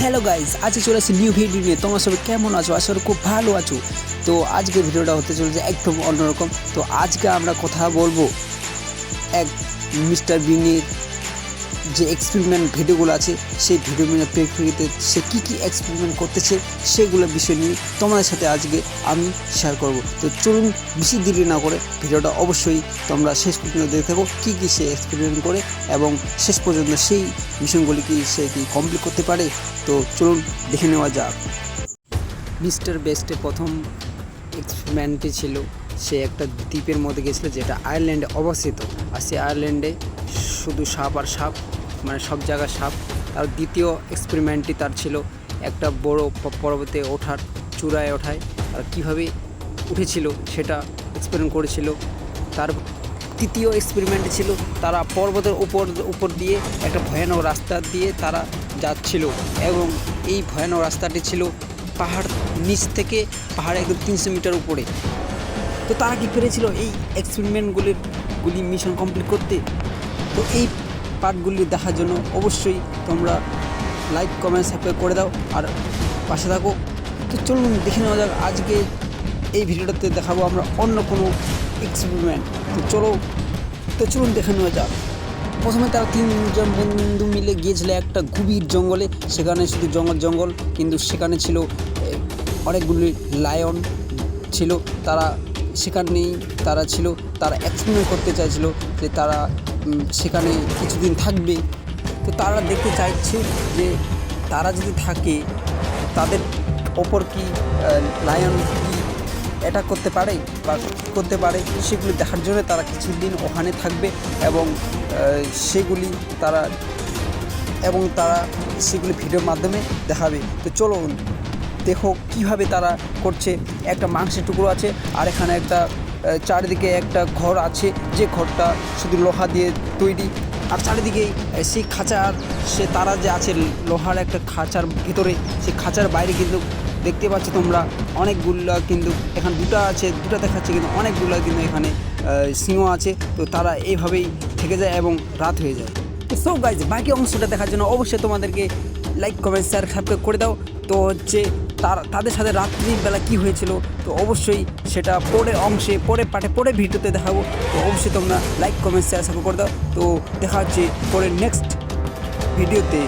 Hello guys আজকে চলে আসছি নিউ ভিডিও নিয়ে। তোমার সবাই কেমন আছো? আশা করি খুব ভালো আছো। তো আজকে ভিডিওটা হতে চলেছে একদম অন্যরকম। তো আজকে আমরা কথা বলব এক মিস্টার বিনির যে এক্সপেরিমেন্ট ভিডিওগুলো আছে, সেই ভিডিওগুলোর প্রেক্ষিতে সে কী কী এক্সপেরিমেন্ট করতেছে, সেগুলো বিষয় নিয়ে তোমাদের সাথে আজকে আমি শেয়ার করব। তো চলুন বেশি দেরি না করে ভিডিওটা অবশ্যই তোমরা শেষ পর্যন্ত দেখে থাকো, কী কী সে এক্সপেরিমেন্ট করে এবং শেষ পর্যন্ত সেই মিশনগুলি কি সে কি কমপ্লিট করতে পারে। তো চলুন দেখে নেওয়া যাক। মিস্টার বেস্টে প্রথম এক্সপেরিমেন্টটি ছিল, সে একটা দ্বীপের মধ্যে গেছিল যেটা আয়ারল্যান্ডে অবস্থিত। আর সে আয়ারল্যান্ডে শুধু সাপ আর সাপ মানে সব জায়গায় সাপ। তার দ্বিতীয় এক্সপেরিমেন্টটি তার ছিল একটা বড় পর্বতে ওঠার, চূড়ায় ওঠায়। আর কীভাবে উঠেছিল সেটা এক্সপেরিমেন্ট করেছিল। তার তৃতীয় এক্সপেরিমেন্ট ছিল তারা পর্বতের উপর উপর দিয়ে একটা ভয়ানক রাস্তা দিয়ে তারা যাচ্ছিল। এবং এই ভয়ানক রাস্তাটি ছিল পাহাড় নিচ থেকে পাহাড়ে একদম তিনশো মিটার উপরে। তো তারা কি পেরেছিল এই এক্সপেরিমেন্টগুলির গুলি মিশন কমপ্লিট করতে? তো এই পার্টগুলি দেখার জন্য অবশ্যই তোমরা লাইক কমেন্ট সাবস্ক্রাইব করে দাও আর পাশে থাকো। তো চলুন দেখে নেওয়া যাক, আজকে এই ভিডিওটাতে দেখাবো আমরা অন্য কোনো এক্সপেরিমেন্ট তো চলো, তো চলুন দেখে নেওয়া যাক। প্রথমে তারা তিনজন বন্ধু মিলে গিয়েছিল একটা গভীর জঙ্গলে। সেখানে শুধু জঙ্গল জঙ্গল, কিন্তু সেখানে ছিল অনেকগুলি লায়ন ছিল। তারা সেখানেই তারা ছিল। তারা এক্সপেরিমেন্ট করতে চাইছিল যে তারা সেখানে কিছুদিন থাকবে। তো তারা দেখতে চাইছে যে তারা যদি থাকে, তাদের ওপর কি লায়ন কি অ্যাটাক করতে পারে বা করতে পারে, সেগুলি দেখার জন্য তারা কিছুদিন ওখানে থাকবে এবং সেগুলি তারা এবং তারা সেগুলি ভিডিওর মাধ্যমে দেখাবে। তো চলো দেখো কীভাবে তারা করছে। একটা মাংসের টুকরো আছে আর এখানে একটা চারিদিকে একটা ঘর আছে, যে ঘরটা শুধু লোহা দিয়ে তৈরি। আর চারিদিকে সেই খাঁচার, সে তারা যে আছে, লোহার একটা খাঁচার ভিতরে, সেই খাঁচার বাইরে কিন্তু দেখতে পাচ্ছ তোমরা অনেকগুলো কিন্তু এখানে দুটো আছে, দুটো দেখাচ্ছে কিন্তু অনেকগুলো কিন্তু এখানে সিংহ আছে। তো তারা এইভাবেই থেকে যায় এবং রাত হয়ে যায়। তো সব গাইজ বাকি অংশটা দেখার জন্য অবশ্যই তোমাদেরকে লাইক কমেন্ট শেয়ার সাবস্ক্রাইব করে দাও। তো হচ্ছে তার তাদের সাথে রাত্রিবেলা কী হয়েছিল, তো অবশ্যই সেটা পরে অংশে, পরে পাঠে, পরে ভিডিওতে দেখাবো। তো অবশ্যই তোমরা লাইক কমেন্ট শেয়ার সাপোর্ট করে দাও। তো দেখা হচ্ছে পরে নেক্সট ভিডিওতে।